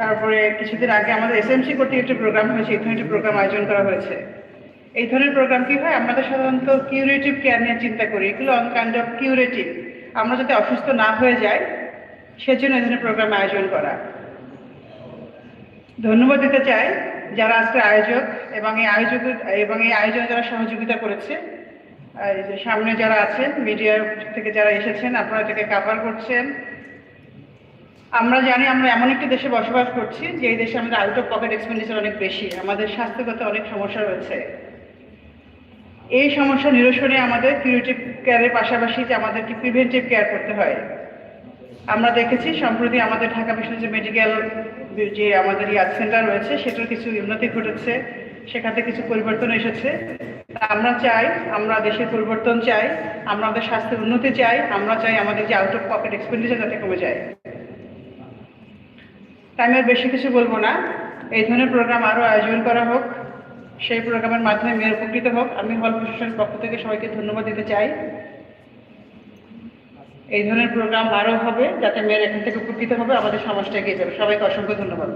তারপরে কিছুদিন আগে আমাদের এসএমসি কর্তৃক একটি প্রোগ্রাম হয়েছে, এই ধরনের প্রোগ্রাম আয়োজন করা হয়েছে। এই ধরনের প্রোগ্রাম কি হয়? আমরা সাধারণত কিউরেটিভ কেয়ার নিয়ে চিন্তা করি। এগুলো অন কাইন্ড অফ কিউরেটিভ আমরা যাতে অসুস্থ না হয়ে যাই, সেজন্য এই ধরনের প্রোগ্রাম আয়োজন করা। ধন্যবাদ দিতে চাই যারা আজকে আয়োজক এবং এই আয়োজক, এবং এই আয়োজনে যারা সহযোগিতা করেছে। সামনে যারা আছেন মিডিয়া থেকে যারা এসেছেন, আপনারা এটাকে কাভার করছেন। আমরা জানি আমরা এমন একটি দেশে বসবাস করছি যে এই দেশে আমাদের আউট অফ পকেট এক্সপেন্ডিচার অনেক বেশি, আমাদের স্বাস্থ্যগত অনেক সমস্যা রয়েছে। এই সমস্যা নিরসনে আমাদের কিউরেটিভ কেয়ারের পাশাপাশি যে আমাদেরকে প্রিভেন্টিভ কেয়ার করতে হয়। আমরা দেখেছি সম্প্রতি আমাদের ঢাকা বিশ্ববিদ্যালয় মেডিকেল যে আমাদের ইয়াদ সেন্টার রয়েছে, সেটার কিছু উন্নতি ঘটেছে, সেখানে কিছু পরিবর্তন এসেছে। আমরা চাই, আমরা দেশের পরিবর্তন চাই, আমরা আমাদের স্বাস্থ্যের উন্নতি চাই, আমরা চাই আমাদের যে আউট অফ পকেট এক্সপেন্ডিচার যাতে কমে যায়। আমি আর বেশি কিছু বলব না। এই ধরনের প্রোগ্রাম আরও আয়োজন করা হোক, সেই প্রোগ্রামের মাধ্যমে মেয়ের উপকৃত হোক। আমি হল প্রশাসনের পক্ষ থেকে সবাইকে ধন্যবাদ দিতে চাই। এই ধরনের প্রোগ্রাম আরও হবে যাতে মেয়ের এখান থেকে উপকৃত হবে, আমাদের সমাজটা এগিয়ে যাবে। সবাইকে অসংখ্য ধন্যবাদ।